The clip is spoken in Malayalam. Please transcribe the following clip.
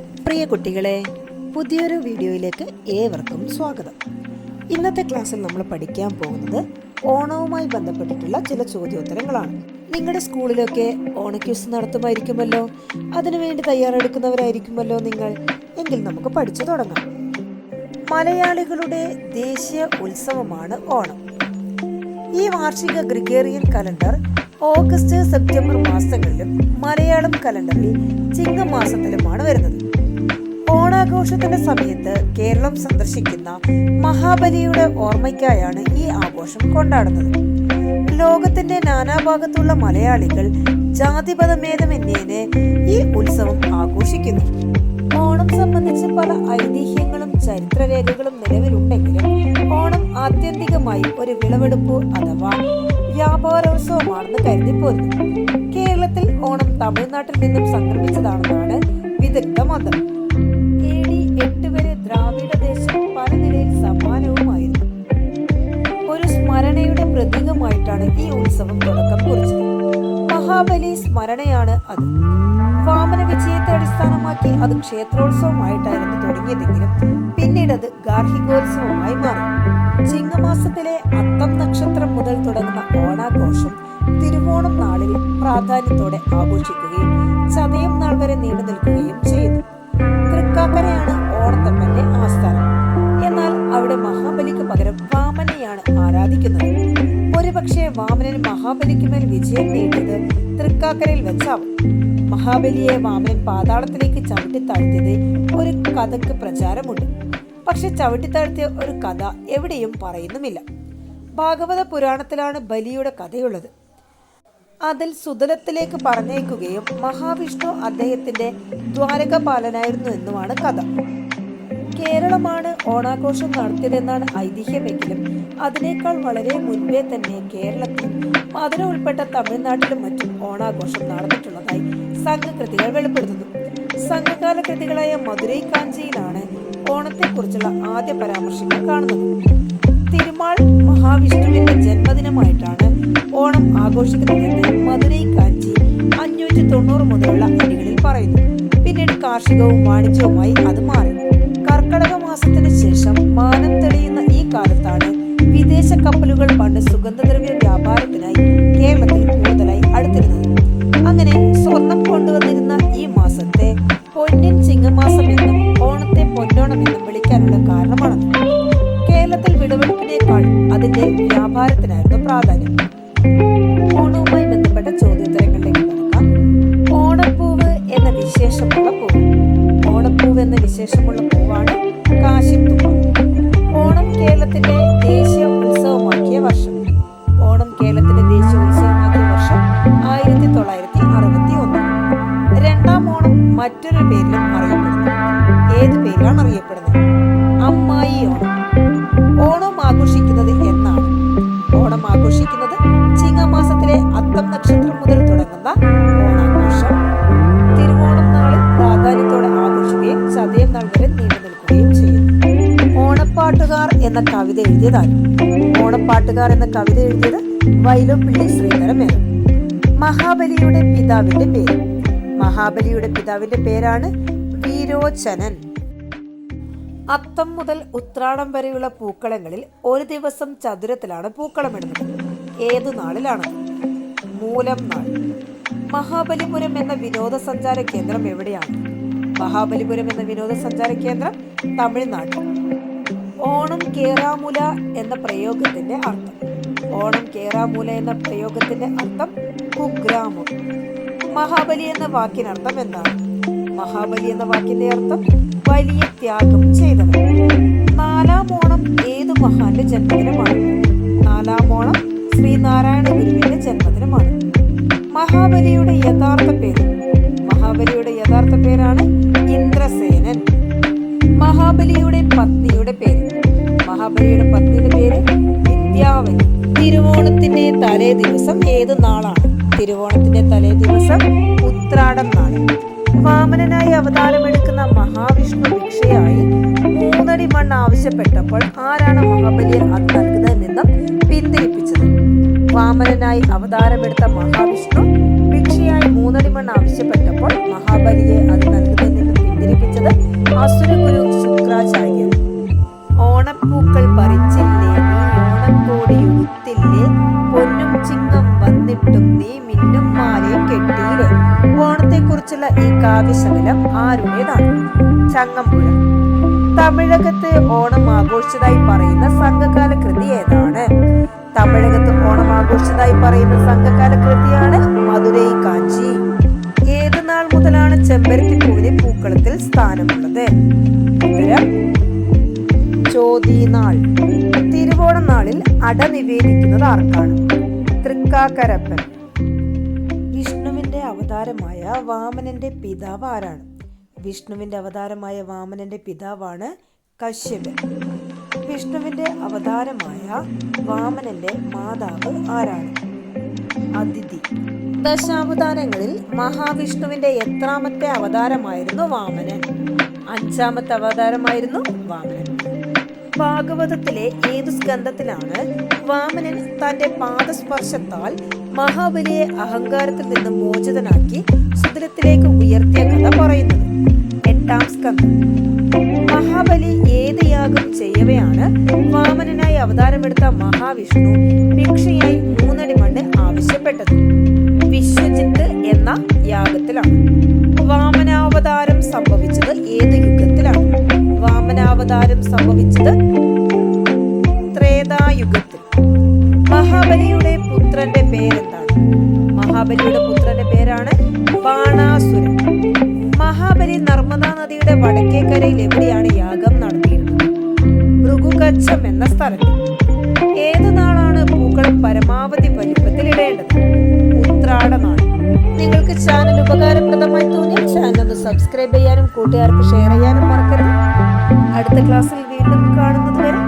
പ്രിയ കുട്ടികളെ പുതിയൊരു വീഡിയോയിലേക്ക് ഏവർക്കും സ്വാഗതം. ഇന്നത്തെ ക്ലാസ്സിൽ നമ്മൾ പഠിക്കാൻ പോകുന്നത് ഓണവുമായി ബന്ധപ്പെട്ടിട്ടുള്ള ചില ചോദ്യോത്തരങ്ങളാണ്. നിങ്ങളുടെ സ്കൂളിലൊക്കെ ഓണക്യൂസ് നടത്തുമായിരിക്കുമല്ലോ? അതിനുവേണ്ടി തയ്യാറെടുക്കുന്നവരായിരിക്കുമല്ലോ നിങ്ങൾ? എങ്കിൽ നമുക്ക് പഠിച്ചു തുടങ്ങാം. മലയാളികളുടെ ദേശീയ ഉത്സവമാണ് ഓണം. ഈ വാർഷിക ഗ്രിഗേറിയൻ കലണ്ടർ ഓഗസ്റ്റ് സെപ്റ്റംബർ മാസങ്ങളിലും മലയാളം കലണ്ടറിൽ ചിങ്ങമാസത്തിലുമാണ് വരുന്നത്. ഓണാഘോഷത്തിന്റെ സമയത്ത് കേരളം സന്ദർശിക്കുന്ന മഹാബലിയുടെ ഓർമ്മയ്ക്കായാണ് ഈ ആഘോഷം കൊണ്ടാടുന്നത്. ലോകത്തിന്റെ നാനാഭാഗത്തുള്ള മലയാളികൾ ജാതിപതഭേദമന്യേനെ ഈ ഉത്സവം ആഘോഷിക്കുന്നു. ഓണം സംബന്ധിച്ച് പല ഐതിഹ്യങ്ങളും ചരിത്രരേഖകളും നിലവിലുണ്ടെങ്കിലും ഓണം ആത്യന്തികമായി ഒരു വിളവെടുപ്പ് അഥവാ വ്യാപാരോത്സവമാണെന്ന് കരുതിപ്പോരുന്നു. കേരളത്തിൽ ഓണം തമിഴ്നാട്ടിൽ നിന്നും സംക്രമിച്ചതാണെന്നാണ് വിദഗ്ധ മതം ദ്രാവിഡ ദേശം പല നിലയിൽ സമ്മാനവുമായിരുന്നു ഒരു സ്മരണയുടെ പ്രതീകമായിട്ടാണ് ഈ ഉത്സവം തുടക്കം കുറിച്ചത്. മഹാബലി സ്മരണയാണ് അത്. വാമന വിജയത്തെ അടിസ്ഥാനമാക്കി അത് ക്ഷേത്രോത്സവമായിട്ടായിരുന്നു തുടങ്ങിയതെങ്കിലും പിന്നീട് അത് ഗാർഹികോത്സവമായി മാറി. ചിങ്ങമാസത്തിലെ അത്തം നക്ഷത്രം മുതൽ തുടങ്ങുന്ന ഓണാഘോഷം തിരുവോണം നാളിൽ പ്രാധാന്യത്തോടെ ആഘോഷിക്കുകയും ചതയം നാൾ വരെ നീണ്ടു നിൽക്കുകയും ചെയ്തു. തൃക്കാക്കരയാണ് വാമനൻ മഹാബലിക്ക് മേൽ വിജയം നേടിയത് തൃക്കാക്കരയിൽ വെച്ചാവും മഹാബലിയെ വാമനൻ പാതാളത്തിലേക്ക് ചവിട്ടിത്താഴ്ത്തിയത് ഒരു കഥക്ക് പ്രചാരമുണ്ട്. പക്ഷെ ചവിട്ടിത്താഴ്ത്തിയ ഒരു കഥ എവിടെയും പറയുന്നുമില്ല. ഭാഗവത പുരാണത്തിലാണ് ബലിയുടെ കഥയുള്ളത്. അതിൽ സുതലത്തിലേക്ക് പറഞ്ഞേക്കുകയും മഹാവിഷ്ണു അദ്ദേഹത്തിന്റെ ദ്വാരകപാലനായിരുന്നു എന്നുമാണ് കഥ. കേരളമാണ് ഓണാഘോഷം നടത്തിയതെന്നാണ് ഐതിഹ്യമെങ്കിലും അതിനേക്കാൾ വളരെ മുൻപേ തന്നെ കേരളത്തിലും അതിന് ഉൾപ്പെട്ട തമിഴ്നാട്ടിലും മറ്റും ഓണാഘോഷം നടന്നിട്ടുള്ളതായി സംഘകൃതികൾ വെളിപ്പെടുത്തുന്നു. സംഘകാല കൃതികളായ മധുരൈ കാഞ്ചിയിലാണ് ഓണത്തെക്കുറിച്ചുള്ള ആദ്യ പരാമർശങ്ങൾ കാണുന്നത്. തിരുമാൾ മഹാവിഷ്ണുവിന്റെ ജന്മദിനമായിട്ടാണ് ഓണം ആഘോഷിക്കുന്നതെന്ന് മധുരൈ കാഞ്ചി അഞ്ഞൂറ്റി തൊണ്ണൂറ് മുതലുള്ള അടികളിൽ പറയുന്നു. പിന്നീട് കാർഷികവും വാണിജ്യവുമായി അത് മാറി. കർക്കടക മാസത്തിന് ശേഷം മാനം തെളിയുന്ന ഈ കാലത്താണ് വിദേശ കപ്പലുകൾ പണ്ട് സുഗന്ധദ്രവ്യ ഓണപ്പാട്ടുകാർ എന്ന കവിത എഴുതിയതാണ് ഓണപ്പാട്ടുകാർ എന്ന കവിത എഴുതിയത് വൈലോപ്പിള്ളി ശ്രീധരമേനോൻ മഹാബലിയുടെ പിതാവിന്റെ പേര്. മഹാബലിയുടെ പിതാവിന്റെ പേരാണ് വീരോചനൻ. അത്തം മുതൽ ഉത്രാടം വരെയുള്ള പൂക്കളങ്ങളിൽ ഒരു ദിവസം ചതുരത്തിലാണ് പൂക്കളമിടുന്നത്. ഏത് നാളിലാണ്? മൂലം നാൾ. മഹാബലിപുരം എന്ന വിനോദസഞ്ചാര കേന്ദ്രം എവിടെയാണ്? മഹാബലിപുരം എന്ന വിനോദസഞ്ചാര കേന്ദ്രം തമിഴ്നാട് ഓണം കേറാമുല എന്ന പ്രയോഗത്തിന്റെ അർത്ഥം. ഓണം കേറാമുല എന്ന പ്രയോഗത്തിന്റെ അർത്ഥം കുഗ്രാമം. മഹാബലി എന്ന വാക്കിനർത്ഥം എന്താണ്? മഹാബലി എന്ന വാക്കിന്റെ അർത്ഥം വലിയ ത്യാഗം ചെയ്തവൻ. നാലാം ഓണം ഏത് മഹാന്റെ ജന്മദിനമാണ്? നാലാം ഓണം ശ്രീനാരായണ ഗുരുവിന്റെ ജന്മദിനമാണ്. മഹാബലിയുടെ യഥാർത്ഥ പേര്. മഹാബലിയുടെ യഥാർത്ഥ പേരാണ് ഇന്ദ്രസേനൻ. മഹാബലിയുടെ പത്നിയുടെ പേര്. മഹാബലിയുടെ പത്തിന് പേര് വിദ്യാവൻ. തിരുവോണത്തിന്റെ തലേ ദിവസം ഏത് നാളാണ്? തിരുവോണത്തിന്റെ തലേ ദിവസം ഉത്രാടം നാൾ വാമനനായി അവതാരമെടുക്കുന്ന മഹാവിഷ്ണു ഭിക്ഷയായി മൂന്നടി മണ്ണ് ആവശ്യപ്പെട്ടപ്പോൾ ആരാണ് മഹാബലിയെ അത് നൽകുന്നതിൽ നിന്നും പിന്തിരിപ്പിച്ചത്. വാമനനായി അവതാരമെടുത്ത മഹാവിഷ്ണു ഭിക്ഷയായി മൂന്നടി മണ്ണ് ആവശ്യപ്പെട്ടപ്പോൾ മഹാബലിയെ അത് നൽകുന്നതിൽ നിന്നും പിന്തിരിപ്പിച്ചത് ഓണപ്പൂക്കൾ പറിച്ചില്ലേ? നീ ഓണത്തോടെ ഉടുത്തില്ലേ? പൊന്നും ചിങ്ങം വന്നിട്ടും നീ മിന്നും മാലയെ കെട്ടിയില്ലേ? ഓണത്തെക്കുറിച്ചുള്ള ഈ കാവ്യശകലം ആരുടേതാണ്? ചങ്ങമ്പുഴ. തമിഴകത്ത് ഓണം ആഘോഷിച്ചതായി പറയുന്ന സംഘകാല കൃതി ഏതാണ്? തമിഴകത്ത് ഓണം ആഘോഷിച്ചതായി പറയുന്ന സംഘകാല കൃതിയാണ് മധുരൈ കാഞ്ചി. ഏതു നാൾ മുതലാണ് ചെമ്പരത്തിപ്പൂവിന് പൂക്കളത്തിൽ സ്ഥാനമുള്ളത്? ഉത്തരം ചോതിനാൾ തിരുവോണം നാളിൽ അട നിവേദിക്കുന്നത് ആർക്കാണ്? തൃക്കാക്കരപ്പൻ. വിഷ്ണുവിന്റെ അവതാരമായ വാമനന്റെ പിതാവ് ആരാണ്? വിഷ്ണുവിന്റെ അവതാരമായ വാമനന്റെ പിതാവാണ് കശ്യപൻ. വിഷ്ണുവിന്റെ അവതാരമായ വാമനന്റെ മാതാവ് ആരാണ്? അതിഥി. ദശാവതാരങ്ങളിൽ മഹാവിഷ്ണുവിന്റെ എത്രാമത്തെ അവതാരമായിരുന്നു വാമനൻ. അഞ്ചാമത്തെ അവതാരമായിരുന്നു വാമനൻ. ഭാഗവതത്തിലെ ഏതു സ്കന്ധത്തിലാണ് വാമനൻ തന്റെ പാദസ്പർശത്താൽ മഹാബലിയെ അഹങ്കാരത്തിൽ നിന്ന് മോചിതനാക്കി സുദിനത്തിലേക്ക് ഉയർത്തിയ കഥ പറയുന്നത്? എട്ടാം സ്കന്ധം. മഹാബലി ഏത് യാഗം ചെയ്യവെയാണ് വാമനനായി അവതാരമെടുത്ത മഹാവിഷ്ണു ഭിക്ഷയായി മൂന്നടി മണ്ണ് ആവശ്യപ്പെട്ടത്? വിശ്വജിത്ത് എന്ന യാഗത്തിലാണ്. വാമനാവതാരം സംഭവിച്ചത് ത്രേതായുഗത്തിൽ. മഹാബലിയുടെ പുത്രന്റെ പേരെന്താണ്? മഹാബലിയുടെ പുത്രന്റെ പേരാണ് ബാണാസുരൻ മഹാബലി നർമ്മദാ നദിയുടെ വടക്കേക്കരയിൽ എവിടെയാണ് യാഗം നടത്തിയിരുന്നത്? ഭൃഗുകച്ചം എന്ന സ്ഥലത്ത്. ഏത് നാളാണ് പൂക്കളം പരമാവധി വലിപ്പത്തിൽ ഇടേണ്ടത്? ഉത്രാട നാൾ. നിങ്ങൾക്ക് ചാനൽ ഉപകാരപ്രദമായി തോന്നിയാൽ ചാനൽ ഒന്ന് സബ്സ്ക്രൈബ് ചെയ്യാനും കൂട്ടുകാർക്ക് ഷെയർ ചെയ്യാനും മറക്കരുത്. അടുത്ത ക്ലാസ്സിൽ വീണ്ടും കാണുന്നത് വരെ